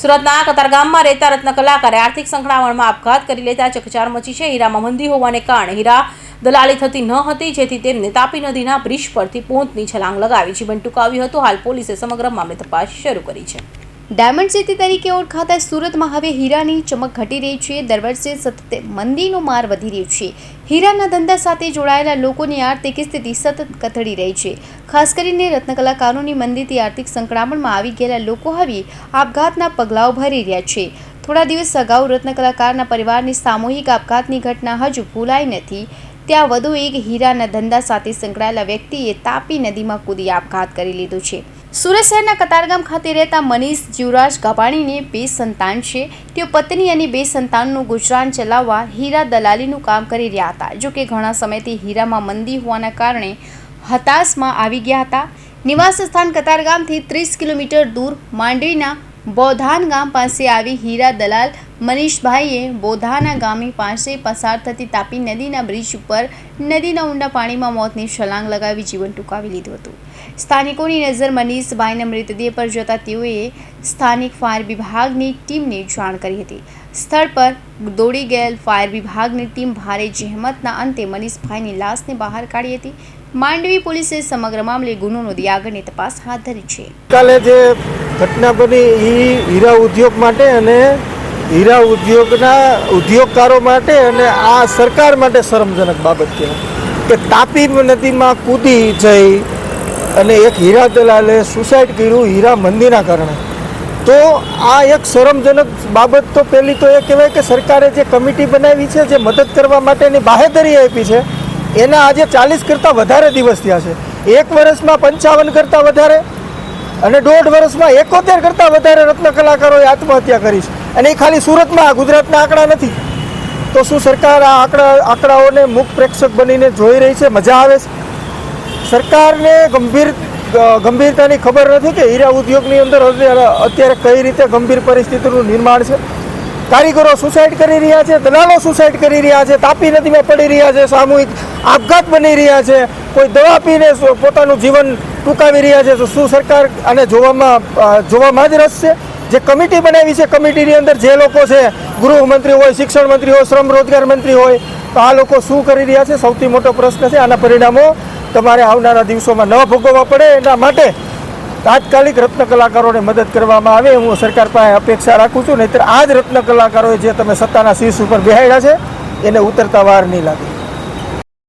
સુરતના કતારગામમાં રહેતા રત્ન કલાકારે આર્થિક સંકળામણમાં આપઘાત કરી લેતા ચકચાર મચી છે. હીરામાં મંદી હોવાને કારણે હીરા દલાલી થતી ન હતી, જેથી તેમને તાપી નદીના બ્રિજ પરથી પોંતની છલાંગ લગાવી જીવન ટૂંકાવ્યું હતું. હાલ પોલીસે સમગ્ર મામલે તપાસ શરૂ કરી છે. ડાયમંડ સિટી તરીકે ઓળખાતા સુરતમાં હવે હીરાની ચમક ઘટી રહી છે. દર વર્ષે સતત મંદીનો માર વધી રહ્યો છે. હીરાના ધંધા સાથે જોડાયેલા લોકોની આર્થિક સ્થિતિ સતત કથળી રહી છે. ખાસ કરીને રત્ન કલાકારોની મંદીથી આર્થિક સંકળામણમાં આવી ગયેલા લોકો હવે આપઘાતના પગલાઓ ભરી રહ્યા છે. થોડા દિવસ અગાઉ રત્નકલાકારના પરિવારની સામૂહિક આપઘાતની ઘટના હજુ ભૂલાઈ નથી. ત્યાં વધુ એક હીરાના ધંધા સાથે સંકળાયેલા વ્યક્તિએ તાપી નદીમાં કૂદી આપઘાત કરી લીધો છે. સુરત શહેરના કતારગામ ખાતે રહેતા મનીષ જીવરાજ ગભાણીને બે સંતાન છે. તેઓ પત્ની અને બે સંતાનનું ગુજરાન ચલાવવા હીરા દલાલીનું કામ કરી રહ્યા હતા. જો કે ઘણા સમયથી હીરામાં મંદી હોવાના કારણે હતાશમાં આવી ગયા હતા. નિવાસ સ્થાન કતારગામથી ત્રીસ કિલોમીટર દૂર માંડવીના બોધાન ગામ પાસે આવી હીરા દલાલ મનીષભાઈએ બોધાના ગામની પાસે પસાર થતી તાપી નદીના બ્રિજ ઉપર નદીના ઊંડા પાણીમાં મોતની છલાંગ લગાવી જીવન ટૂંકાવી લીધું હતું. સ્થાનિકોની નજર મનીષભાઈના મૃતદેહ પર જતા તેઓએ સ્થાનિક ફાયર વિભાગની ટીમને જાણ કરી હતી. સ્થળ પર દોડી ગયેલ ફાયર વિભાગની ટીમ ભારે જહેમતના અંતે મનીષભાઈની લાશને બહાર કાઢી હતી. માંડવી પોલીસે સમગ્ર મામલે ગુનો નોંધી આગળની તપાસ હાથ ધરી છે. કાલે જે ઘટના બની એ હીરા ઉદ્યોગ માટે અને હીરા ઉદ્યોગના ઉદ્યોગકારો માટે અને આ સરકાર માટે શરમજનક બાબત કહેવાય કે તાપી નદીમાં કૂદી જઈ અને એક હીરા દલાલે સુસાઇડ કર્યું હીરા મંદીના કારણે. તો આ એક શરમજનક બાબત તો પહેલી તો એ કહેવાય કે સરકારે જે કમિટી બનાવી છે, જે મદદ કરવા માટેની બાહેધરી આપી છે, એના આજે ચાલીસ કરતાં વધારે દિવસ થયા છે. એક વર્ષમાં પંચાવન કરતાં વધારે અને દોઢ વર્ષમાં એકોતેર કરતાં વધારે રત્ન કલાકારોએ આત્મહત્યા કરી છે. અને એ ખાલી સુરતમાં ગુજરાતના આંકડા નથી. તો શું સરકાર આ આંકડા, આંકડાઓને મુખ પ્રેક્ષક બનીને જોઈ રહી છે? મજા આવે છે? સરકારને ગંભીર ગંભીરતાની ખબર નથી કે હીરા ઉદ્યોગની અંદર અત્યારે કઈ રીતે ગંભીર પરિસ્થિતિનું નિર્માણ છે? કારીગરો સુસાઇડ કરી રહ્યા છે, દલાલો સુસાઇડ કરી રહ્યા છે, તાપી નદીમાં પડી રહ્યા છે, સામૂહિક આપઘાત બની રહ્યા છે. કોઈ દવા પીને પોતાનું જીવન ટૂંકાવી રહ્યા છે, તો શું સરકાર આને જોવામાં જોવામાં જ રસ છે? જે કમિટી બનાવી છે, કમિટીની અંદર જે લોકો છે, ગૃહમંત્રી હોય, શિક્ષણ મંત્રી હોય, શ્રમ રોજગાર મંત્રી હોય, તો આ લોકો શું કરી રહ્યા છે? સૌથી મોટો પ્રશ્ન છે, આના પરિણામો તમારે આવનારા દિવસોમાં ન ભોગવવા પડે. એના માટે તાત્કાલિક રત્ન કલાકારોને મદદ કરવામાં આવે, હું સરકાર પાસે અપેક્ષા રાખું છું, નહીંતર આ જ રત્ન કલાકારોએ જે તમે સત્તાના શીર્ષ ઉપર બેહાડ્યા છે, એને ઉતરતા વાર નહીં લાગે.